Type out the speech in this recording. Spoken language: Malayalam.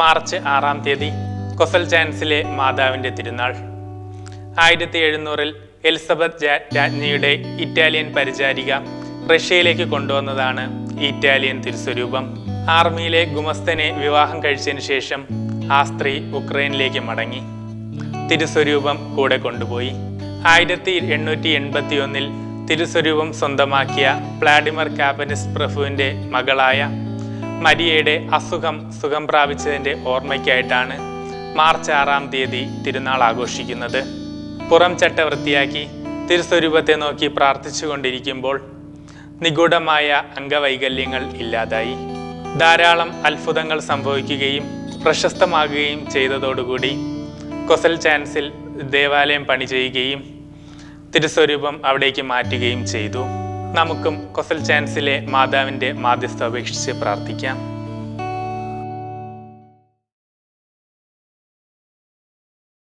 മാർച്ച് ആറാം തീയതി കൊസൽ ചാൻസിലെ മാതാവിന്റെ തിരുനാൾ. ആയിരത്തി എഴുന്നൂറിൽ എലിസബത്ത് രാജ്ഞിയുടെ ഇറ്റാലിയൻ പരിചാരിക റഷ്യയിലേക്ക് കൊണ്ടുവന്നതാണ് ഇറ്റാലിയൻ തിരുസ്വരൂപം. ആർമിയിലെ ഗുമസ്തനെ വിവാഹം കഴിച്ചതിന് ശേഷം ആ സ്ത്രീ ഉക്രൈനിലേക്ക് മടങ്ങി. തിരുസ്വരൂപം കൂടെ കൊണ്ടുപോയി. ആയിരത്തി എണ്ണൂറ്റി എൺപത്തി ഒന്നിൽ തിരുസ്വരൂപം സ്വന്തമാക്കിയ പ്ലാഡിമർ കാബനിസ് പ്രഭുവിന്റെ മകളായ മരിയയുടെ അസുഖം സുഖം പ്രാപിച്ചതിന്റെ ഓർമ്മയ്ക്കായിട്ടാണ് മാർച്ച് ആറാം തീയതി തിരുനാൾ ആഘോഷിക്കുന്നത്. പുറം ചട്ട വൃത്തിയാക്കി തിരുസ്വരൂപത്തെ നോക്കി പ്രാർത്ഥിച്ചുകൊണ്ടിരിക്കുമ്പോൾ നിഗൂഢമായ അംഗവൈകല്യങ്ങൾ ഇല്ലാതായി. ധാരാളം അത്ഭുതങ്ങൾ സംഭവിക്കുകയും പ്രശസ്തമാകുകയും ചെയ്തതോടുകൂടി കൊസൽ ചാൻസിൽ ദേവാലയം പണി ചെയ്യുകയും തിരുസ്വരൂപം അവിടേക്ക് മാറ്റുകയും ചെയ്തു. നമുക്കും കൊസൽ ചാൻസിലെ മാതാവിന്റെ മാധ്യസ്ഥ അപേക്ഷിച്ച് പ്രാർത്ഥിക്കാം.